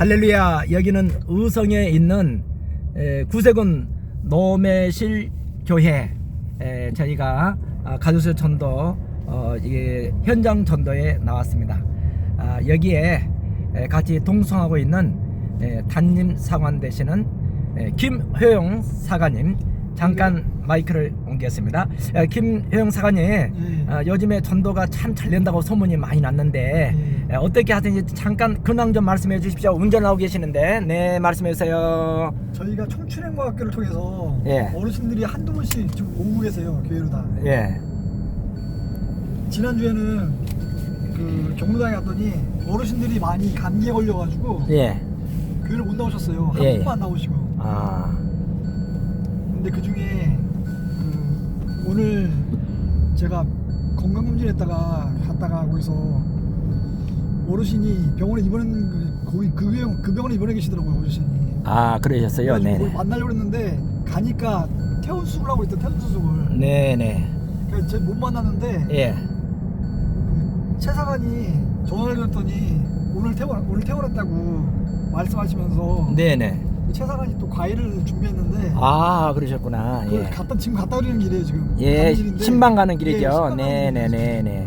할렐루야 여기는 의성에 있는 에, 구세군 노매실 교회 에, 저희가 아, 가족수 전도 어, 현장 전도에 나왔습니다. 아, 여기에 에, 같이 동성하고 있는 에, 단임 사관 되시는 에, 김효영 사관님 잠깐 마이크를 옮겼습니다. 에, 김효영 사관님 예. 아, 요즘에 전도가 참 잘 된다고 소문이 많이 났는데 예. 에, 어떻게 하든지 잠깐 근황 좀 말씀해 주십시오. 운전하고 계시는데 네 말씀해 주세요. 저희가 청춘행과 학교를 통해서 예. 어르신들이 한두 분씩 지금 오고 계세요 교회로 다 예. 지난주에는 그 경로당에 갔더니 어르신들이 많이 감기에 걸려가지고 예. 교회를 못 나오셨어요 한 예, 분만 나오시고 아. 근데 그 중에 그 오늘 제가 건강검진했다가 갔다가 거기서 어르신이 병원에 입원한 그 거기 그, 병, 그 병원에 입원해 계시더라고요 어르신이 아, 그러셨어요. 네. 만나려고 했는데 가니까 태운 수술을 하고 있던 태운 수술을 네, 네. 그래서 제가 못 만났는데 예. 그 최사관이 전화를 드렸더니 오늘 퇴원 오늘 퇴원했다고 말씀하시면서 네, 네. 그 최사관이 또 과일을 준비했는데 아, 그러셨구나. 그걸 예. 갖다 지금 갖다 드리는 길이에요 지금 예, 가는 길인데. 신방 가는 예, 길이죠. 신방 가는 네, 네. 네, 네.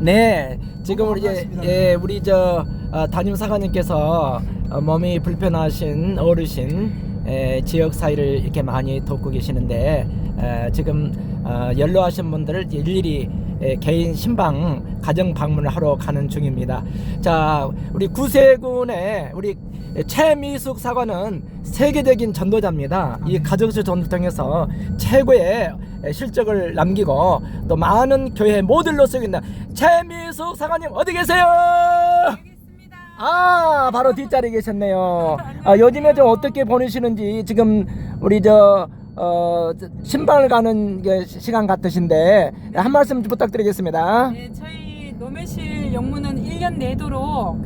네, 지금 우리 이제 반갑습니다. 예, 우리 저 어, 담임 사관님께서 어, 몸이 불편하신 어르신 에, 지역 사회를 이렇게 많이 돕고 계시는데 에, 지금 어, 연로하신 분들을 일일이 에, 개인 신방 가정 방문을 하러 가는 중입니다. 자, 우리 구세군의 우리 최미숙 사관은 세계적인 전도자입니다. 이 가족수 전도 통해서 최고의 실적을 남기고 또 많은 교회 모델로 쓰고 있는 최미숙 사관님 어디 계세요? 아 바로 뒷자리에 계셨네요. 아, 요즘에 좀 어떻게 보내시는지 지금 우리 저 어, 저 신방을 가는 게 시간 같으신데 한 말씀 좀 부탁드리겠습니다. 네, 저희 노매실 영무는 1년 내도록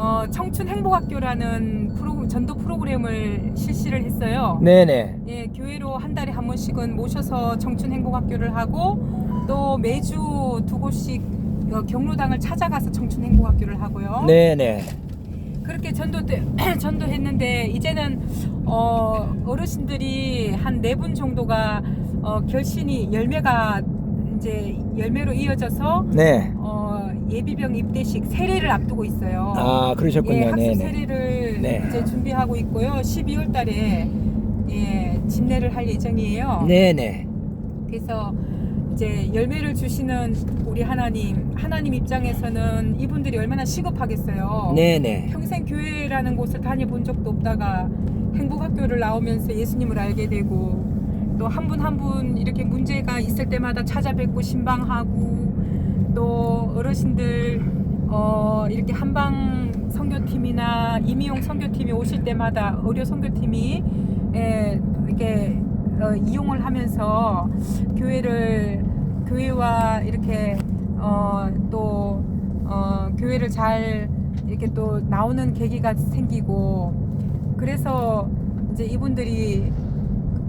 어, 청춘 행복학교라는 프로, 전도 프로그램을 실시를 했어요. 네네. 예, 교회로 한 달에 한 번씩은 모셔서 청춘 행복학교를 하고 또 매주 두 곳씩 어, 경로당을 찾아가서 청춘 행복학교를 하고요. 네네. 그렇게 전도 전도했는데 이제는 어, 어르신들이 한 네 분 정도가 어, 결신이 열매가 이제 열매로 이어져서 네. 어, 예비병 입대식 세례를 앞두고 있어요. 아 그러셨군요. 예, 학습 네네. 세례를 네. 이제 준비하고 있고요. 12월 달에 예, 집례를 할 예정이에요. 네네. 그래서 이제 열매를 주시는 우리 하나님, 하나님 입장에서는 이분들이 얼마나 시급하겠어요. 네네. 평생 교회라는 곳을 다녀본 적도 없다가 행복학교를 나오면서 예수님을 알게 되고 또 한 분 한 분 이렇게 문제가 있을 때마다 찾아뵙고 신방하고 또 어르신들 어 이렇게 한방 선교팀이나 이미용 선교팀이 오실 때마다 의료 선교팀이 에 이렇게 어, 이용을 하면서 교회를 교회와 이렇게 어 또 어, 교회를 잘 이렇게 또 나오는 계기가 생기고 그래서 이제 이분들이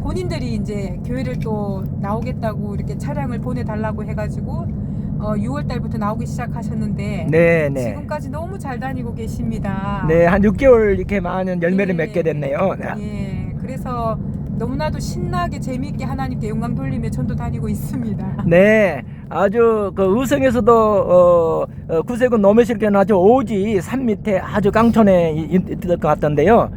본인들이 이제 교회를 또 나오겠다고 이렇게 차량을 보내달라고 해가지고 어, 6월 달부터 나오기 시작하셨는데 네 네. 지금까지 너무 잘 다니고 계십니다. 네, 한 6개월 이렇게 많은 열매를 예. 맺게 됐네요. 네. 예, 그래서 너무나도 신나게 재미있게 하나님께 영광 돌리며 전도 다니고 있습니다. 네, 아주 그 의성에서도 어, 어, 구세군 노매실교는 아주 오지 산 밑에 아주 이- 있을 것 같던데요.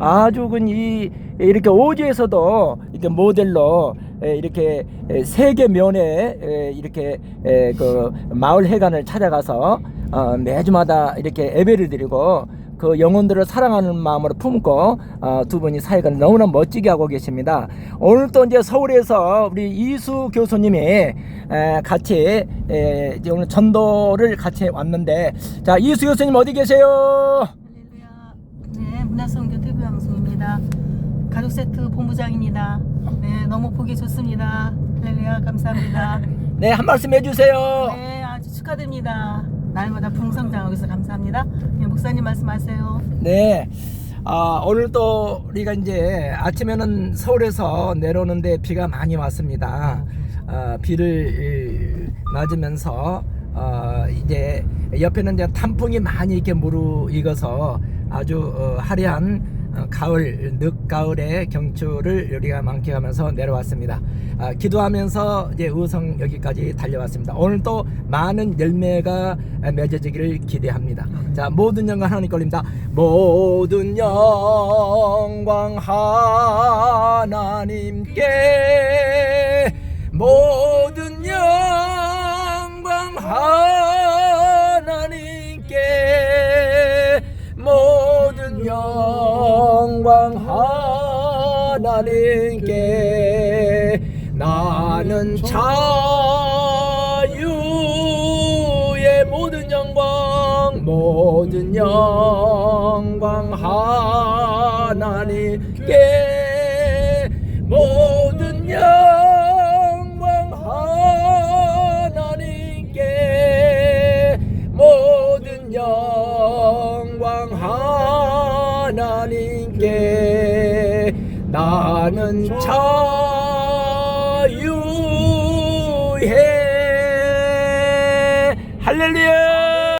아주 그이 이렇게 오지에서도 이렇게 모델로 에, 이렇게 에, 세계 면에 에, 이렇게 에, 그 마을 회관을 찾아가서 어, 매주마다 이렇게 예배를 드리고 그 영혼들을 사랑하는 마음으로 품고 어, 두 분이 사역을 너무나 멋지게 하고 계십니다. 오늘 또 이제 서울에서 우리 이수 교수님이 에, 같이 오늘 전도를 같이 왔는데 자 이수 교수님 어디 계세요? 네, 문화성 방송입니다. 가족 세트 본부장입니다. 네, 너무 보기 좋습니다. 할렐루야, 감사합니다. 네 한 말씀 해주세요. 네, 아주 축하드립니다. 날마다 풍성장하고 있어 감사합니다. 네, 목사님 말씀하세요. 네. 아, 오늘 또 우리가 이제 아침에는 서울에서 내려오는데 비가 많이 왔습니다. 아, 비를 맞으면서 어, 이제 옆에는 이제 단풍이 많이 이렇게 무르익어서 아주 어, 화려한 어, 가을 늦가을의 경추를 우리가 만끽하면서 내려왔습니다. 아, 기도하면서 이제 의성 여기까지 달려왔습니다. 오늘도 많은 열매가 맺어지기를 기대합니다. 자 모든 영광 하나님 걸립니다. 모든 영광 하나님께 모든 영광 하나님께 나는 자유의 모든 영광 모든 영광 하나님께 하나님께 나는 자유해. 할렐루야